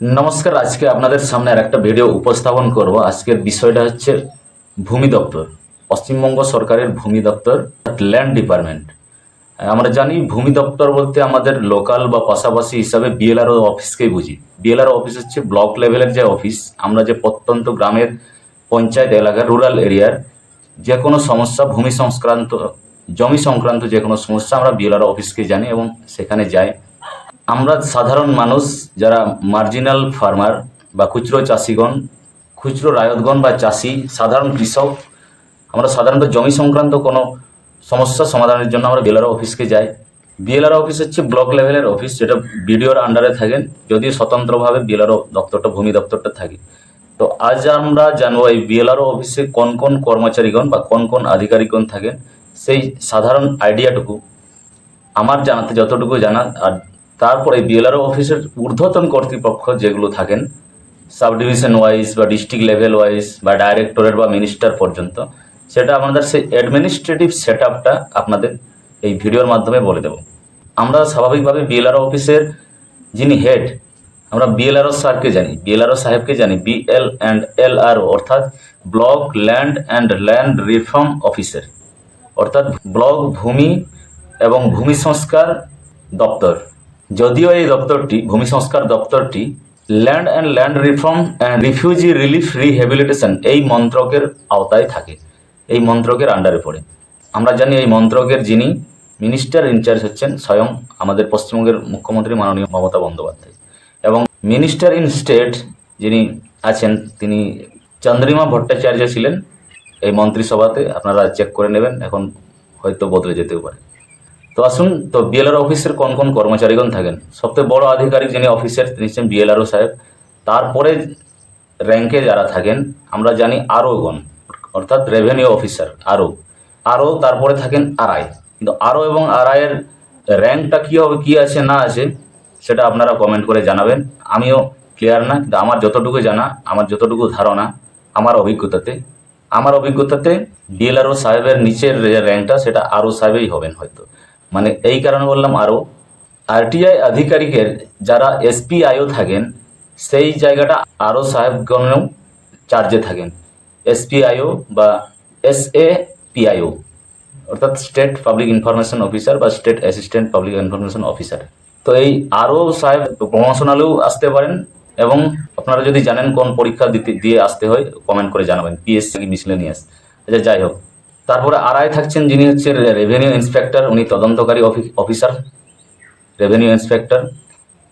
নমস্কার, আজকে আপনাদের সামনে আর একটা ভিডিও উপস্থাপন করব। আজকের বিষয়টা হচ্ছে ভূমি দপ্তর, পশ্চিমবঙ্গ সরকারের ভূমি দপ্তর ল্যান্ড ডিপার্টমেন্ট আমরা জানি ভূমি দপ্তর বলতে আমাদের লোকাল বা পাশাপাশি হিসাবে বিএলআরও অফিসকেই বুঝি। বিএলআরও অফিস হচ্ছে ব্লক লেভেলের যে অফিস আমরা যে প্রত্যন্ত গ্রামের পঞ্চায়েত এলাকার রুরাল এরিয়ার যে কোনো সমস্যা, ভূমি সংক্রান্ত, জমি সংক্রান্ত যে কোনো সমস্যা আমরা বিএলআরও অফিসকে জানি এবং সেখানে যাই। আমরা সাধারণ মানুষ যারা মার্জিনাল ফার্মার বা খুচরো চাষিগণ, খুচরো রায়তগণ বা চাষি, সাধারণ কৃষক, আমরা সাধারণত জমি সংক্রান্ত কোনো সমস্যা সমাধানের জন্য আমরা বিএলআর অফিসকে যাই। বিএলআর অফিস হচ্ছে ব্লক লেভেলের অফিস, যেটা বিডিওর আন্ডারে থাকেন, যদিও স্বতন্ত্রভাবে বিএলআর দপ্তরটা, ভূমি দপ্তরটা থাকে। তো আজ আমরা জানব এই বিএলআরও অফিসে কোন কোন কর্মচারীগণ বা কোন কোন আধিকারিকগণ থাকেন, সেই সাধারণ আইডিয়াটুকু আমার জানাতে যতটুকু জানা, আর তারপরে বিএলআরও অফিসের ঊর্ধ্বতন কর্তৃপক্ষ যেগুলো থাকেন সাব ডিভিশন ওয়াইজ বা ডিস্ট্রিক্ট লেভেল ওয়াইজ বা ডাইরেক্টরেট বা মিনিস্টার পর্যন্ত, সেটা আমাদের সেই অ্যাডমিনিস্ট্রেটিভ সেট আপনাদের এই ভিডিওর মাধ্যমে বলে দেব। আমরা স্বাভাবিকভাবে বিএলআরও অফিসের যিনি হেড, আমরা বিএলআরও স্যারকে জানি বিএলআরও সাহেবকে জানি বিএল অ্যান্ড এল আর অর্থাৎ block land and land reform অফিসের, অর্থাৎ ব্লক ভূমি এবং ভূমি সংস্কার দপ্তর। যদিও এই দপ্তরটি, ভূমি সংস্কার দপ্তরটি, land and land reform and refugee relief rehabilitation এই মন্ত্রকের আওতায় থাকে, এই মন্ত্রকের আন্ডারে পড়ে। আমরা জানি এই মন্ত্রকের যিনি মিনিস্টার ইনচার্জ হচ্ছেন স্বয়ং আমাদের পশ্চিমবঙ্গের মুখ্যমন্ত্রী মাননীয় মমতা বন্দ্যোপাধ্যায় এবং মিনিস্টার ইন স্টেট যিনি আছেন, তিনি চন্দ্রিমা ভট্টাচার্য ছিলেন। এই মন্ত্রিসভাতে আপনারা চেক করে নেবেন, এখন হয়তো বদলে যেতেও পারে। তো আসুন, তো বিএলআর অফিসের কোন কোন কর্মচারীগণ থাকেন? সবথেকে বড় আধিকারিক যিনি অফিসের, তিনি হচ্ছেন বিএলআরও সাহেব। তারপরে র্যাঙ্কে যারা থাকেন, আমরা জানি আরও গণ অর্থাৎ রেভিনিউ অফিসার আরও আরও তারপরে থাকেন আরআই কিন্তু আরও এবং আরআইয়ের র্যাঙ্কটা কী হবে, কী আছে, না আছে, সেটা আপনারা কমেন্ট করে জানাবেন। আমিও ক্লিয়ার না, কিন্তু আমার যতটুকু জানা, আমার যতটুকু ধারণা, আমার অভিজ্ঞতাতে আমার অভিজ্ঞতাতে ডিএলআরও সাহেবের নিচের র্যাঙ্কটা, সেটা আরও সাহেবেই হবেন হয়তো। মানে এই কারণে বললাম আরও আরটিআই আধিকারিকের যারা এসপিআইও থাকেন, সেই জায়গাটা আরও সাহেবগণেও চার্জে থাকেন। এসপিআইও বা এস এ পিআইও অর্থাৎ স্টেট পাবলিক ইনফরমেশন অফিসার বা state assistant public information officer তো এই আরও সাহেব প্রমোশনালেও আসতে পারেন এবং আপনারা যদি জানেন কোন পরীক্ষা দিতে, দিয়ে আসতে হয় কমেন্ট করে জানাবেন পিএসসি মিসলেনিয়াস আচ্ছা যাই হোক। তারপরে আরআই থাকছেন যিনি হচ্ছে রেভিনিউ ইন্সপেক্টর উনি তদন্তকারী অফি- অফিসার রেভিনিউ ইন্সপেক্টর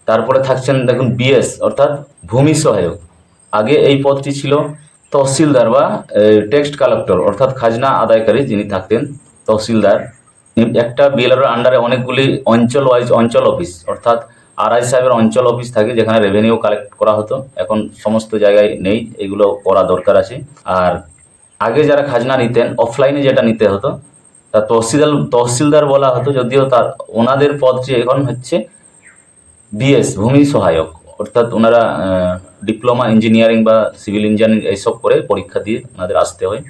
তারপরে থাকছেন দেখুন বিএস অর্থাৎ ভূমি সহায়ক। আগে এই পদটি ছিল তহসিলদার বা টেক্সট কালেক্টর অর্থাৎ খাজনা আদায়কারী যিনি থাকতেন, তহসিলদার। একটা বিএলআর আন্ডারে অনেকগুলি অঞ্চল ওয়াইজ অঞ্চল অফিস অর্থাৎ আরআই সাহেবের অঞ্চল অফিস থাকে যেখানে রেভিনিউ কালেক্ট করা হতো। এখন সমস্ত জায়গায় নেই, এগুলো করা দরকার আছে। আর আগে যারা খাজনা নিতেন অফলাইনে যেটা নিতে হতো, তা তহসিলদার তহসিলদার বলা হতো যদিও তার ওনাদের পদটি এখন হচ্ছে বিএস ভূমি সহায়ক। অর্থাৎ ওনারা ডিপ্লোমা ইঞ্জিনিয়ারিং বা সিভিল ইঞ্জিনিয়ারিং এইসব করে পরীক্ষা দিয়ে ওনাদের আসতে হয়।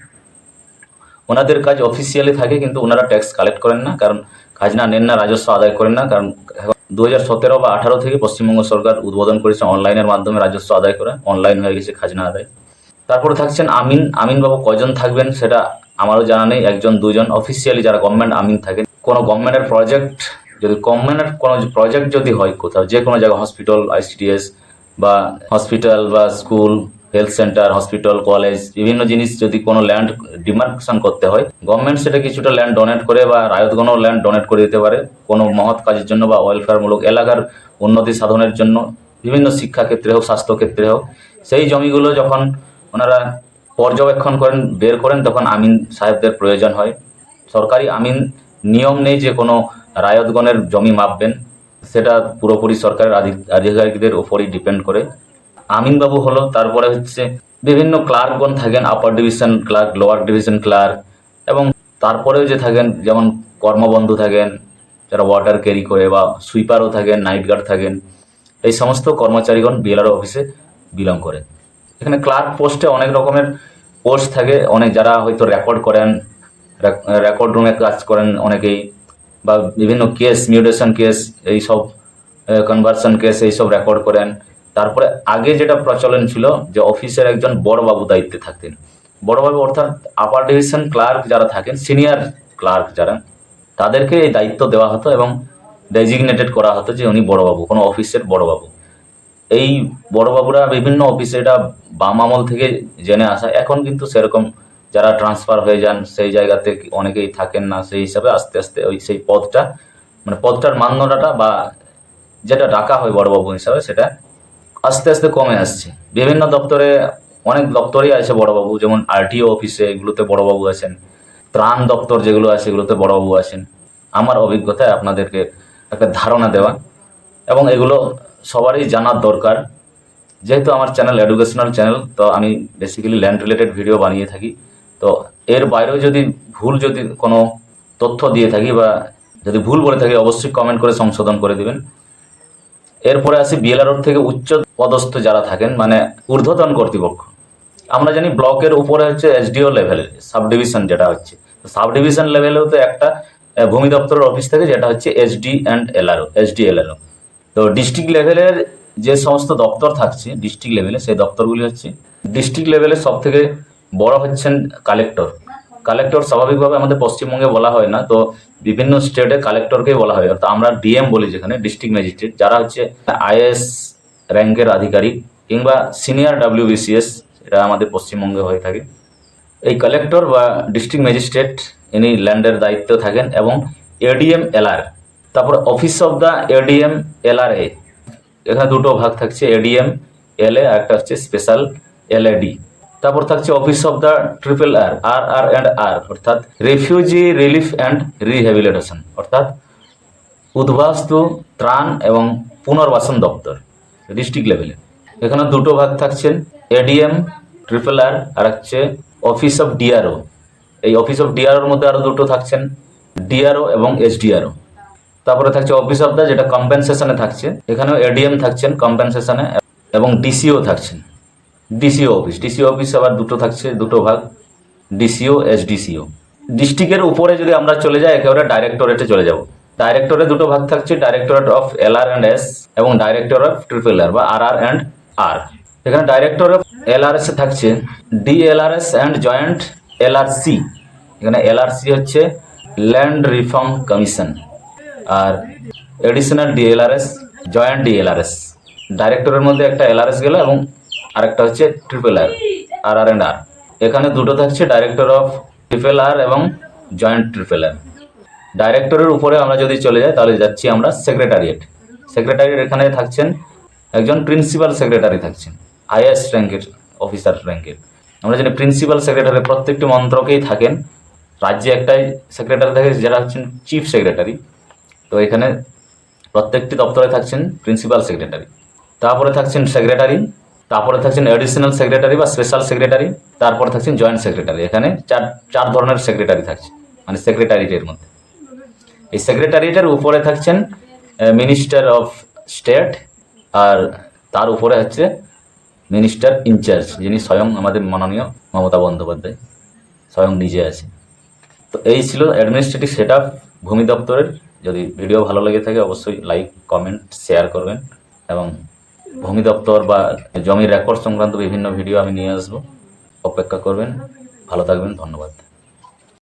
ওনাদের কাজ অফিসিয়ালি থাকে, কিন্তু ওনারা ট্যাক্স কালেক্ট করেন না, কারণ খাজনা নেন না, রাজস্ব আদায় করেন না, কারণ দু হাজার সতেরো বা আঠারো থেকে পশ্চিমবঙ্গ সরকার উদ্বোধন করেছে অনলাইনের মাধ্যমে রাজস্ব আদায় করা অনলাইন হয়ে গেছে খাজনা আদায়। তারপরে থাকছেন আমিন। আমিন বাবু কজন থাকবেন সেটা আমারও জানা নেই। একজন, দুজন। অফিসিয়ালি যারা গভর্নমেন্ট আমিন থাকেন। কোনো গভর্নমেন্টের প্রজেক্ট যদি গভর্নমেন্টের কোনো প্রজেক্ট যদি হয় কোথাও, যে কোনো জায়গায় হসপিটাল আইসিডিএস বা হসপিটাল বা school health centre hospital college বিভিন্ন জিনিস যদি কোনো ল্যান্ড ডিমার্কেশন করতে হয় গভর্নমেন্ট সেটা কিছুটা ল্যান্ড ডোনেট করে বা রায়তগণও ল্যান্ড ডোনেট করে দিতে পারে। কোনো মহৎ কাজের জন্য বা ওয়েলফেয়ারমূলক এলাকার উন্নতি সাধনের জন্য, বিভিন্ন শিক্ষাক্ষেত্রে হোক, স্বাস্থ্যক্ষেত্রে হোক, সেই জমিগুলো যখন ওনারা পর্যবেক্ষণ করেন, বের করেন, তখন আমিন সাহেবদের প্রয়োজন হয়। সরকারি আমিন নিয়ম নেই যে কোনো রায়তগণের জমি মাপবেন। সেটা পুরোপুরি সরকারের আধিকারিকদের ওপরই ডিপেন্ড করে। আমিনবাবু হলো, তারপরে হচ্ছে বিভিন্ন ক্লার্কগণ থাকেন, upper division clerk, lower division clerk এবং তারপরেও যে থাকেন, যেমন কর্মবন্ধু থাকেন, যারা ওয়াটার ক্যারি করে বা সুইপারও থাকেন, নাইট গার্ড থাকেন, এই সমস্ত কর্মচারীগণ বিএলআর অফিসে বিলং করে এখানে ক্লার্ক পোস্টে অনেক রকমের পোস্ট থাকে। অনেক যারা হয়তো রেকর্ড করেন রেকর্ড রুমে কাজ করেন অনেকেই, বা বিভিন্ন কেস মিউটেশন কেস এইসব কনভার্সন কেস এইসব রেকর্ড করেন। তারপরে আগে যেটা প্রচলন ছিল, যে অফিসের একজন বড়বাবু দায়িত্বে থাকতেন। বড়বাবু অর্থাৎ আপার ডিভিশন ক্লার্ক যারা থাকেন সিনিয়র ক্লার্ক যারা, তাদেরকে এই দায়িত্ব দেওয়া হতো এবং ডেজিগনেটেড করা হতো যে উনি বড়বাবু কোনো অফিসের বড়বাবু এই বড়বাবুরা বিভিন্ন অফিসে এটা বাম আমল থেকে জেনে আসা। এখন কিন্তু সেরকম যারা ট্রান্সফার হয়ে যান, সেই জায়গাতে অনেকেই থাকেন না, সেই হিসাবে আস্তে আস্তে ওই সেই পদটা মানে পদটার মান্যতাটা বা যেটা ডাকা হয় বড়বাবু হিসাবে সেটা আস্তে আস্তে কমে আসছে। বিভিন্ন দপ্তরে অনেক দপ্তরেই আছে বড়বাবু, যেমন আরটিও অফিসে এগুলোতে বড়বাবু আছেন, ত্রাণ দপ্তর যেগুলো আছে সেগুলোতে বড়বাবু আছেন। আমার অভিজ্ঞতায় আপনাদেরকে একটা ধারণা দেওয়া। এবং এগুলো সবারই জানার দরকার। যেহেতু আমার চ্যানেল এডুকেশনাল চ্যানেল তো আমি বেসিক্যালি ল্যান্ড রিলেটেড ভিডিও বানিয়ে থাকি। তো এর বাইরেও যদি ভুল যদি কোনো তথ্য দিয়ে থাকি বা যদি ভুল বলে থাকি, অবশ্যই কমেন্ট করে সংশোধন করে দিবেন। এরপরে আসি বিএলআর থেকে উচ্চ পদস্থ যারা থাকেন মানে ঊর্ধ্বতন কর্তৃপক্ষ। আমরা জানি ব্লকের উপরে হচ্ছে এসডিও লেভেল সাব ডিভিশন যেটা হচ্ছে। সাব ডিভিশন লেভেলেও তো একটা ভূমি দপ্তরের অফিস থাকে, যেটা হচ্ছে SD and LRO SD LRO তো ডিস্ট্রিক্ট লেভেলের যে সমস্ত দপ্তর থাকছে ডিস্ট্রিক্ট লেভেলে সেই দপ্তরগুলি হচ্ছে ডিস্ট্রিক্ট লেভেলে সব থেকে বড় হচ্ছেন কালেক্টর কালেক্টর স্বাভাবিকভাবে আমাদের পশ্চিমবঙ্গে বলা হয় না, তো বিভিন্ন স্টেটে কালেক্টরকেই বলা হয়। অর্থাৎ আমরা ডিএম বলি যেখানে ডিস্ট্রিক্ট ম্যাজিস্ট্রেট যারা হচ্ছে আইএস র্যাঙ্কের আধিকারিক কিংবা সিনিয়র ডাব্লিউবিসিএস এটা আমাদের পশ্চিমবঙ্গে হয়ে থাকে। এই কালেক্টর বা ডিস্ট্রিক্ট ম্যাজিস্ট্রেট ইনি ল্যান্ডের দায়িত্ব থাকেন এবং এডিএম এলআর তারপর office of the ADM LRA এখানে দুটো ভাগ থাকছে এডিএম এলএ আর একটা হচ্ছে স্পেশাল এলএডি তারপর থাকছে office of the triple R R R and R অর্থাৎ রেফিউজি রিলিফ অ্যান্ড রিহ্যাবিলিটেশন অর্থাৎ উদ্বাস্তু, ত্রাণ এবং পুনর্বাসন দপ্তর ডিস্ট্রিক্ট লেভেলে এখানে দুটো ভাগ থাকছেন এডিএম ট্রিপল আর আর হচ্ছে অফিস অফ ডিআরও এই অফিস অফ ডিআরওর মধ্যে আরও দুটো থাকছেন ডিআরও এবং এসডিআরও তারপরে থাকছে অফিস অফ দ্য যেটা কম্পেনসেশনে থাকছে। এখানেও এডিএম থাকছেন কম্পেনসেশনে এবং ডিসিও থাকছেন। ডিসিও অফিস ডিসিও অফিস আবার দুটো থাকছে, দুটো ভাগ। ডিসিও এসডিসিও ডিস্ট্রিক্টের উপরে যদি আমরা চলে যাই, একেবারে ডাইরেক্টরেটে চলে যাব। ডাইরেক্টরে দুটো ভাগ থাকছে directorate of L R and S এবং ডাইরেক্টর অফ ট্রিপল আর বা আর আর অ্যান্ড আর এখানে director of L R S এ থাকছে DLRS and joint L R C এখানে এলআরসি হচ্ছে ল্যান্ড রিফর্ম কমিশন আর এডিশনাল ডিএলআরএস জয়েন্ট ডিএলআরএস ডাইরেক্টরের মধ্যে একটা এলআরএস গেল এবং আরেকটা হচ্ছে triple R R R and R এখানে দুটো থাকছে ডাইরেক্টর অফ ট্রিপল আর এবং জয়েন্ট ট্রিপল আর ডাইরেক্টরের উপরে আমরা যদি চলে যাই, তাহলে যাচ্ছি আমরা সেক্রেটারিয়েট সেক্রেটারিয়েট এখানে থাকছেন একজন প্রিন্সিপাল সেক্রেটারি থাকছেন হাইয়েস্ট র্যাঙ্কের অফিসার র্যাঙ্কের আমরা জানি প্রিন্সিপাল সেক্রেটারি প্রত্যেকটি মন্ত্রকেই থাকেন। রাজ্যে একটাই সেক্রেটারি থাকে, যারা হচ্ছেন চিফ সেক্রেটারি তো এখানে প্রত্যেকটি দপ্তরে থাকছেন প্রিন্সিপাল সেক্রেটারি তারপরে থাকছেন সেক্রেটারি তারপরে থাকছেন অ্যাডিশনাল সেক্রেটারি বা স্পেশাল সেক্রেটারি তারপরে থাকছেন জয়েন্ট সেক্রেটারি এখানে চার চার ধরনের সেক্রেটারি থাকছে মানে সেক্রেটারিটের মধ্যে। এই সেক্রেটারিয়েটের উপরে থাকছেন মিনিস্টার অফ স্টেট আর তার উপরে হচ্ছে মিনিস্টার ইনচার্জ যিনি স্বয়ং আমাদের মাননীয় মমতা বন্দ্যোপাধ্যায়, স্বয়ং নিজে আছে তো এই ছিল অ্যাডমিনিস্ট্রেটিভ সেট আপ ভূমি দপ্তরের যদি ভিডিও ভালো লেগে থাকে, অবশ্যই লাইক কমেন্ট শেয়ার করবেন। এবং ভূমি দপ্তর বা জমির রেকর্ড সংক্রান্ত বিভিন্ন ভিডিও আমি নিয়ে আসব। অপেক্ষা করবেন। ভালো থাকবেন। ধন্যবাদ।